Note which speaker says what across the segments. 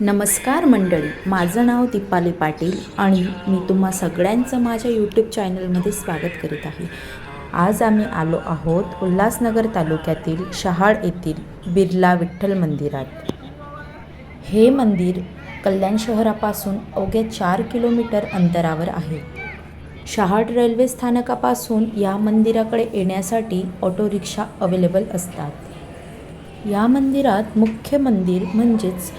Speaker 1: नमस्कार मंडळी माझं नाव दीपाली पाटील आणि मी तुम्हा सगळ्यांचं माझ्या यूट्यूब चॅनलमध्ये स्वागत करीत आहे. आज आम्ही आलो आहोत उल्हासनगर तालुक्यातील शहाड येथील बिर्ला विठ्ठल मंदिरात. हे मंदिर कल्याण शहरापासून अवघ्या चार किलोमीटर अंतरावर आहे. शहाड रेल्वे स्थानकापासून या मंदिराकडे येण्यासाठी ऑटो रिक्षा अवेलेबल असतात. या मंदिरात मुख्य मंदिर म्हणजेच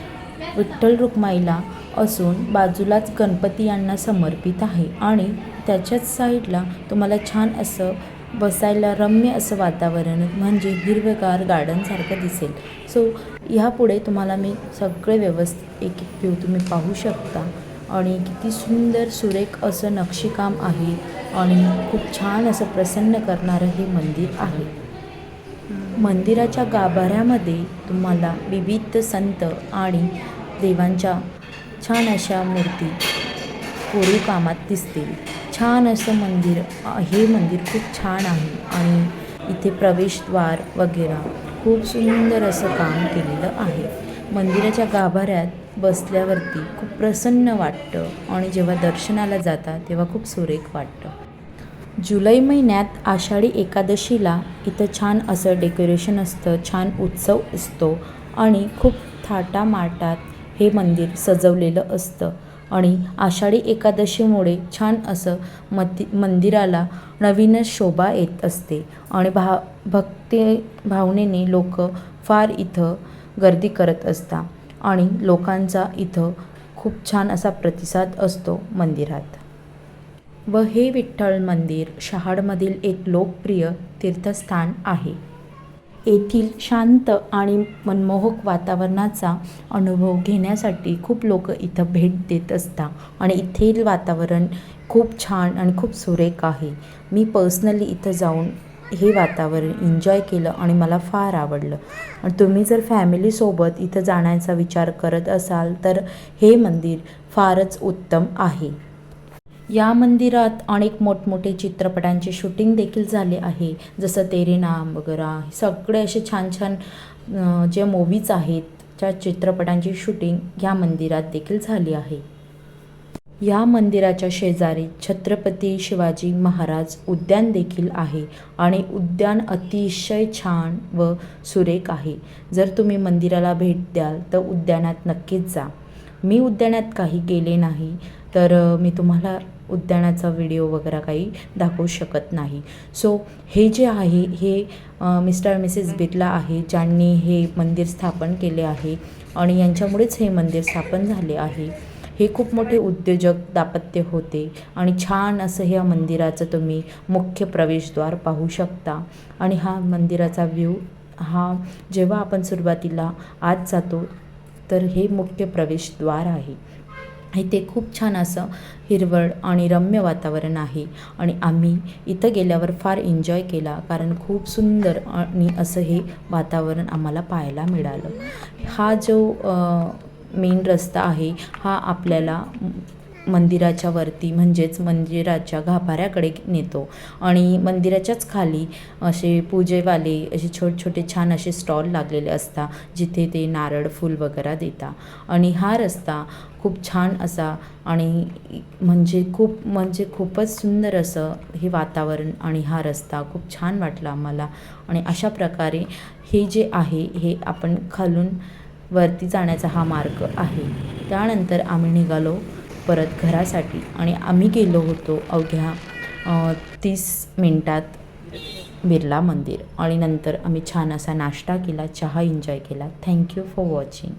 Speaker 1: विठ्ठल रुक्माईला असून बाजूलाच गणपती यांना समर्पित आहे. आणि त्याच्याच साईडला तुम्हाला छान असं बसायला रम्य असं वातावरण म्हणजे हिरवेगार गार्डनसारखं दिसेल. सो ह्यापुढे तुम्हाला मी सगळे व्यवस्थित एक एक व्ह्यू तुम्ही पाहू शकता. आणि किती सुंदर सुरेख असं नक्षीकाम आहे. आणि खूप छान असं प्रसन्न करणारं हे मंदिर आहे. मंदिराच्या गाभाऱ्यामध्ये तुम्हाला विविध संत आणि देवांच्या छान अशा मूर्ती कोरीव कामात दिसतील. छान असं मंदिर हे मंदिर खूप छान आहे आणि इथे प्रवेशद्वार वगैरे. खूप सुंदर असं काम केलेलं आहे. मंदिराच्या गाभाऱ्यात बसल्यावरती खूप प्रसन्न वाटतं आणि जेव्हा दर्शनाला जाता तेव्हा खूप सुरेख वाटतं. जुलै महिन्यात आषाढी एकादशीला इथं छान असं डेकोरेशन असतं छान उत्सव असतो आणि खूप थाटामाटात हे मंदिर सजवलेलं असतं. आणि आषाढी एकादशीमुळे छान असं मती मंदिराला नवीनच शोभा येत असते आणि भा भक्ती भावनेने लोक फार इथं गर्दी करत असतात आणि लोकांचा इथं खूप छान असा प्रतिसाद असतो मंदिरात. व हे विठ्ठल मंदिर शहाडमधील एक लोकप्रिय तीर्थस्थान आहे. येथील शांत आणि मनमोहक वातावरणाचा अनुभव घेण्यासाठी खूप लोक इथं भेट देत असतात आणि इथेल वातावरण खूप छान आणि खूप सुरेख आहे. मी पर्सनली इथं जाऊन हे वातावरण एन्जॉय केलं आणि मला फार आवडलं. आणि तुम्ही जर फॅमिलीसोबत इथं जाण्याचा विचार करत असाल तर हे मंदिर फारच उत्तम आहे. या मंदिरात अनेक मोठमोठे चित्रपटांचे शूटिंग देखील झाले आहे. जसं तेरे नाम वगैरे सगळे असे छान छान जे मूवीज आहेत त्या चित्रपटांची शूटिंग ह्या मंदिरात देखील झाली आहे. या मंदिराच्या शेजारी छत्रपती शिवाजी महाराज उद्यान देखील आहे आणि उद्यान अतिशय छान व सुरेख आहे. जर तुम्ही मंदिराला भेट द्याल तर उद्यानात नक्कीच जा. मी उद्यानात काही गेले नाही तर मी तुम्हाला उद्यानाचा व्हिडिओ वगैरे काही दाखवू शकत नाही. सो हे जे आहे हे मिस्टर मिसेस बिर्ला आहे ज्यांनी हे मंदिर स्थापन केले आहे आणि यांच्यामुळेच हे मंदिर स्थापन झाले आहे. हे खूप मोठे उद्योजक दापत्य होते आणि छान असं ह्या मंदिराचं तुम्ही मुख्य प्रवेशद्वार पाहू शकता. आणि हा मंदिराचा व्ह्यू हा जेव्हा आपण सुरुवातीला आत जातो तर हे मुख्य प्रवेशद्वार आहे. इथे खूप छान असं हिरवळ आणि रम्य वातावरण आहे आणि आम्ही इथं गेल्यावर फार एन्जॉय केला कारण खूप सुंदर आणि असं हे वातावरण आम्हाला पाहायला मिळालं. हा जो मेन रस्ता आहे हा आपल्याला मंदिराच्या वरती म्हणजेच मंदिराच्या गाभाऱ्याकडे नेतो. आणि मंदिराच्याच खाली असे पूजेवाले असे छोटे छोटे छान असे स्टॉल लागलेले असतात जिथे ते नारळ फूल वगैरे देतात. आणि हा रस्ता खूप छान असा आणि म्हणजे खूप म्हणजे खूपच सुंदर असं हे वातावरण आणि हा रस्ता खूप छान वाटला आम्हाला. आणि अशा प्रकारे हे जे आहे हे आपण खालून वरती जाण्याचा हा मार्ग आहे. त्यानंतर आम्ही निघालो परत घरासाठी. आणि आम्ही गेलो होतो अवघ्या तीस मिनटात बिर्ला मंदिर. आणि नंतर आम्ही छान असा नाश्ता केला चहा एन्जॉय केला. Thank you for watching